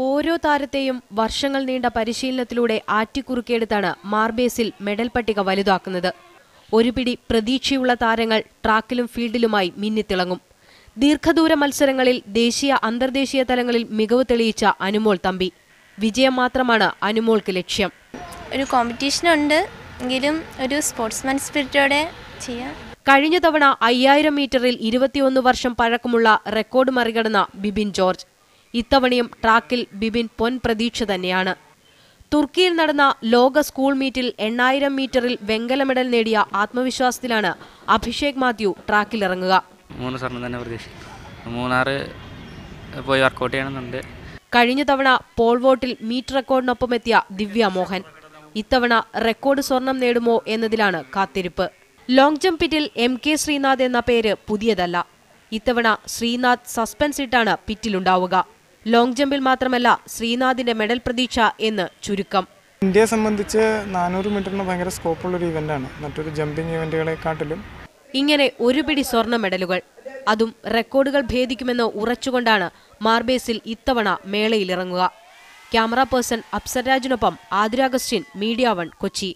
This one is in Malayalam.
ഓരോ താരത്തെയും വർഷങ്ങൾ നീണ്ട പരിശീലനത്തിലൂടെ ആറ്റിക്കുറുക്കിയെടുത്താണ് മാർബേസിൽ മെഡൽ പട്ടിക വലുതാക്കുന്നത്. ഒരു പിടി പ്രതീക്ഷയുള്ള താരങ്ങൾ ട്രാക്കിലും ഫീൽഡിലുമായി മിന്നിത്തിളങ്ങും. ദീർഘദൂര മത്സരങ്ങളിൽ ദേശീയ അന്തർദേശീയ തലങ്ങളിൽ മികവ് തെളിയിച്ച അനുമോൾ തമ്പി. വിജയം മാത്രമാണ് അനുമോൾക്ക് ലക്ഷ്യം. ഒരു കോമ്പറ്റീഷനുണ്ട്. എങ്കിലും ഒരു സ്പോർട്സ്മാൻ സ്പിരിറ്റോടെ ചെയ്യാം. കഴിഞ്ഞ തവണ അയ്യായിരം മീറ്ററിൽ ഇരുപത്തിയൊന്ന് വർഷം പഴക്കമുള്ള റെക്കോർഡ് മറികടന്ന ബിബിൻ ജോർജ്. ഇത്തവണയും ട്രാക്കിൽ ബിബിൻ പൊൻ പ്രതീക്ഷ തന്നെയാണ്. തുർക്കിയിൽ നടന്ന ലോക സ്കൂൾ മീറ്റിൽ എണ്ണായിരം മീറ്ററിൽ വെങ്കല മെഡൽ നേടിയ ആത്മവിശ്വാസത്തിലാണ് അഭിഷേക് മാത്യു ട്രാക്കിലിറങ്ങുക മൂന്ന് സ്വർണം തന്നെ പ്രതീക്ഷിക്കുന്നു മൂന്നാറ് പോയി വർക്കൗട്ട് ചെയ്യണമെന്നുണ്ട്. കഴിഞ്ഞ തവണ പോൾ വോട്ടിൽ മീറ്റ് റെക്കോർഡിനൊപ്പം എത്തിയ ദിവ്യ മോഹൻ. ഇത്തവണ റെക്കോർഡ് സ്വർണം നേടുമോ എന്നതിലാണ് കാത്തിരിപ്പ്. ലോങ് ജംപിറ്റിൽ പിറ്റിൽ എം കെ ശ്രീനാഥ് എന്ന പേര് പുതിയതല്ല. ഇത്തവണ ശ്രീനാഥ് സസ്പെൻസ് ഇട്ടാണ് പിറ്റിലുണ്ടാവുക. ലോങ് ജമ്പിൽ മാത്രമല്ല ശ്രീനാഥിന്റെ മെഡൽ പ്രതീക്ഷ എന്ന് ചുരുക്കം. ഇന്ത്യയെ സംബന്ധിച്ച് നാനൂറ് മീറ്ററിന് ഭയങ്കര സ്കോപ്പുള്ളൊരു ഇവന്റാണ് മറ്റൊരു ജമ്പിംഗ് ഇവന്റുകളെക്കാട്ടിലും ഇങ്ങനെ ഒരു പിടി സ്വർണ മെഡലുകൾ. അതും റെക്കോർഡുകൾ ഭേദിക്കുമെന്ന് ഉറച്ചുകൊണ്ടാണ് മാർബേസിൽ ഇത്തവണ മേളയിലിറങ്ങുക. Camera person അപ്സരാജിനൊപ്പം Athira Augustine media one Kochi.